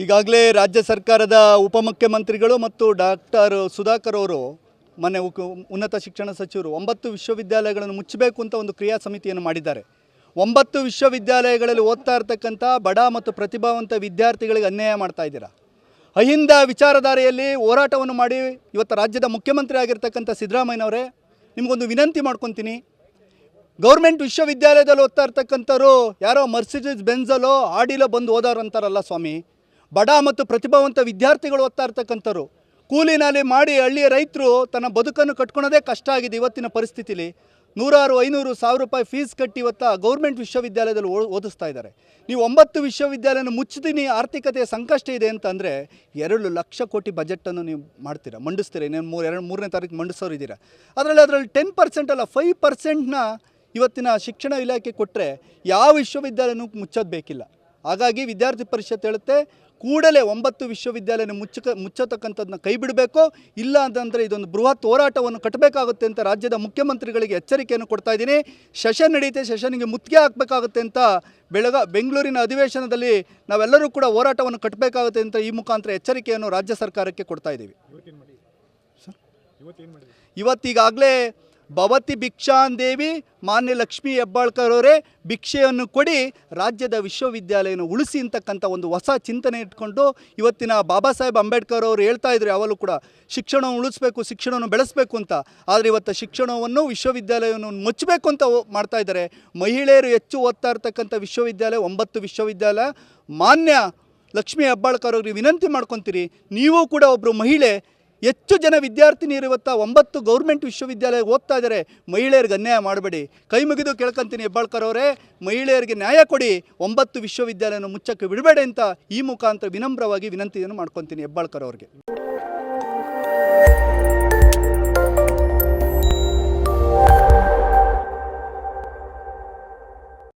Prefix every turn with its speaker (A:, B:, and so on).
A: ಈಗಾಗಲೇ ರಾಜ್ಯ ಸರ್ಕಾರದ ಉಪಮುಖ್ಯಮಂತ್ರಿಗಳು ಮತ್ತು ಡಾಕ್ಟರ್ ಸುಧಾಕರ್ ಅವರು ಮೊನ್ನೆ ಉನ್ನತ ಶಿಕ್ಷಣ ಸಚಿವರು ಒಂಬತ್ತು ವಿಶ್ವವಿದ್ಯಾಲಯಗಳನ್ನು ಮುಚ್ಚಬೇಕು ಅಂತ ಒಂದು ಕ್ರಿಯಾ ಸಮಿತಿಯನ್ನು ಮಾಡಿದ್ದಾರೆ. ಒಂಬತ್ತು ವಿಶ್ವವಿದ್ಯಾಲಯಗಳಲ್ಲಿ ಓದ್ತಾ ಇರ್ತಕ್ಕಂಥ ಬಡ ಮತ್ತು ಪ್ರತಿಭಾವಂತ ವಿದ್ಯಾರ್ಥಿಗಳಿಗೆ ಅನ್ಯಾಯ ಮಾಡ್ತಾ ಇದ್ದೀರಾ? ಅಹಿಂದ ವಿಚಾರಧಾರೆಯಲ್ಲಿ ಹೋರಾಟವನ್ನು ಮಾಡಿ ಇವತ್ತು ರಾಜ್ಯದ ಮುಖ್ಯಮಂತ್ರಿ ಆಗಿರ್ತಕ್ಕಂಥ ಸಿದ್ದರಾಮಯ್ಯನವರೇ ನಿಮಗೊಂದು ವಿನಂತಿ ಮಾಡ್ಕೊತೀನಿ. ಗೌರ್ಮೆಂಟ್ ವಿಶ್ವವಿದ್ಯಾಲಯದಲ್ಲಿ ಓದ್ತಾ ಇರ್ತಕ್ಕಂಥವ್ರು ಯಾರೋ ಮರ್ಸಿಡಿಸ್ ಬೆಂಜಲೋ ಆಡಿಲೋ ಬಂದು ಓದೋರು ಅಂತಾರಲ್ಲ ಸ್ವಾಮಿ. ಬಡ ಮತ್ತು ಪ್ರತಿಭಾವಂತ ವಿದ್ಯಾರ್ಥಿಗಳು ಓದ್ತಾ ಇರ್ತಕ್ಕಂಥವ್ರು, ಕೂಲಿನಲ್ಲಿ ಮಾಡಿ ಹಳ್ಳಿಯ ರೈತರು ತನ್ನ ಬದುಕನ್ನು ಕಟ್ಕೊಳೋದೇ ಕಷ್ಟ ಆಗಿದೆ ಇವತ್ತಿನ ಪರಿಸ್ಥಿತಿಲಿ. ನೂರಾರು, ಐನೂರು ಸಾವಿರ ರೂಪಾಯಿ ಫೀಸ್ ಕಟ್ಟಿ ಇವತ್ತು ಗೌರ್ಮೆಂಟ್ ವಿಶ್ವವಿದ್ಯಾಲಯದಲ್ಲಿ ಓದಿಸ್ತಾ ಇದ್ದಾರೆ. ನೀವು ಒಂಬತ್ತು ವಿಶ್ವವಿದ್ಯಾಲಯನ ಮುಚ್ಚಿದೀನಿ, ಆರ್ಥಿಕತೆಯ ಸಂಕಷ್ಟ ಇದೆ ಅಂತಂದರೆ ಎರಡು ಲಕ್ಷ ಕೋಟಿ ಬಜೆಟನ್ನು ನೀವು ಮಾಡ್ತೀರಾ, ಮಂಡಿಸ್ತೀರಾ, ಇನ್ನೇನು ಮೂರು, ಎರಡು, ಮೂರನೇ ತಾರೀಕು ಮಂಡಿಸೋರು ಇದ್ದೀರಾ? ಅದರಲ್ಲಿ ಅದರಲ್ಲಿ ಟೆನ್ ಪರ್ಸೆಂಟ್ ಅಲ್ಲ ಫೈವ್ ಪರ್ಸೆಂಟ್ನ ಇವತ್ತಿನ ಶಿಕ್ಷಣ ಇಲಾಖೆ ಕೊಟ್ಟರೆ ಯಾವ ವಿಶ್ವವಿದ್ಯಾಲಯನೂ ಮುಚ್ಚೋದು ಬೇಕಿಲ್ಲ. ಹಾಗಾಗಿ ವಿದ್ಯಾರ್ಥಿ ಪರಿಷತ್ ಹೇಳುತ್ತೆ ಕೂಡಲೇ ಒಂಬತ್ತು ವಿಶ್ವವಿದ್ಯಾಲಯನ ಮುಚ್ಚಕ ಮುಚ್ಚತಕ್ಕಂಥದ್ದನ್ನ ಕೈ ಬಿಡಬೇಕು, ಇಲ್ಲ ಅಂತಂದರೆ ಇದೊಂದು ಬೃಹತ್ ಹೋರಾಟವನ್ನು ಕಟ್ಟಬೇಕಾಗುತ್ತೆ ಅಂತ ರಾಜ್ಯದ ಮುಖ್ಯಮಂತ್ರಿಗಳಿಗೆ ಎಚ್ಚರಿಕೆಯನ್ನು ಕೊಡ್ತಾ ಇದ್ದೀನಿ. ಸೆಷನ್ ನಡೆಯುತ್ತೆ ಸೆಷನ್ಗೆ ಮುತ್ತಿಗೆ ಹಾಕಬೇಕಾಗುತ್ತೆ ಅಂತ ಬೆಳಗ, ಬೆಂಗಳೂರಿನ ಅಧಿವೇಶನದಲ್ಲಿ ನಾವೆಲ್ಲರೂ ಕೂಡ ಹೋರಾಟವನ್ನು ಕಟ್ಟಬೇಕಾಗುತ್ತೆ ಅಂತ ಈ ಮುಖಾಂತರ ಎಚ್ಚರಿಕೆಯನ್ನು ರಾಜ್ಯ ಸರ್ಕಾರಕ್ಕೆ ಕೊಡ್ತಾ ಇದ್ದೀವಿ. ಇವತ್ತೀಗಾಗಲೇ ಭವತಿ ಭಿಕ್ಷಾನ್ ದೇವಿ, ಮಾನ್ಯ ಲಕ್ಷ್ಮೀ ಹೆಬ್ಬಾಳ್ಕರ್ ಅವರೇ ಭಿಕ್ಷೆಯನ್ನು ಕೊಡಿ ರಾಜ್ಯದ ವಿಶ್ವವಿದ್ಯಾಲಯನ ಉಳಿಸಿ ಅಂತಕ್ಕಂಥ ಒಂದು ಹೊಸ ಚಿಂತನೆ ಇಟ್ಕೊಂಡು ಇವತ್ತಿನ ಬಾಬಾ ಸಾಹೇಬ್ ಅಂಬೇಡ್ಕರ್ ಅವರು ಹೇಳ್ತಾ ಇದ್ರು, ಯಾವಾಗಲೂ ಕೂಡ ಶಿಕ್ಷಣವನ್ನು ಉಳಿಸ್ಬೇಕು, ಶಿಕ್ಷಣವನ್ನು ಬೆಳೆಸಬೇಕು ಅಂತ. ಆದರೆ ಇವತ್ತು ಶಿಕ್ಷಣವನ್ನು ವಿಶ್ವವಿದ್ಯಾಲಯವನ್ನು ಮುಚ್ಚಬೇಕು ಅಂತ ಮಾಡ್ತಾ ಇದ್ದಾರೆ. ಮಹಿಳೆಯರು ಹೆಚ್ಚು ಓದ್ತಾ ಇರ್ತಕ್ಕಂಥ ವಿಶ್ವವಿದ್ಯಾಲಯ, ಒಂಬತ್ತು ವಿಶ್ವವಿದ್ಯಾಲಯ. ಮಾನ್ಯ ಲಕ್ಷ್ಮೀ ಹೆಬ್ಬಾಳ್ಕರ್ ಅವ್ರಿಗೆ ವಿನಂತಿ ಮಾಡ್ಕೊತೀರಿ, ನೀವು ಕೂಡ ಒಬ್ಬರು ಮಹಿಳೆ ಹೆಚ್ಚು ಜನ ವಿದ್ಯಾರ್ಥಿನಿಯರು ಇವತ್ತು ಒಂಬತ್ತು ಗೌರ್ಮೆಂಟ್ ವಿಶ್ವವಿದ್ಯಾಲಯ ಓದ್ತಾ ಇದ್ದಾರೆ. ಮಹಿಳೆಯರಿಗೆ ಅನ್ಯಾಯ ಮಾಡಬೇಡಿ. ಕೈ ಮುಗಿದು ಕೇಳ್ಕೊಂತೀನಿ ಹೆಬ್ಬಾಳ್ಕರ್ ಅವರೇ, ಮಹಿಳೆಯರಿಗೆ ನ್ಯಾಯ ಕೊಡಿ. ಒಂಬತ್ತು ವಿಶ್ವವಿದ್ಯಾಲಯನ ಮುಚ್ಚಕ್ಕೆ ಬಿಡಬೇಡಿ ಅಂತ ಈ ಮುಖಾಂತರ ವಿನಮ್ರವಾಗಿ ವಿನಂತಿಯನ್ನು ಮಾಡ್ಕೊತೀನಿ ಹೆಬ್ಬಾಳ್ಕರ್ ಅವ್ರಿಗೆ.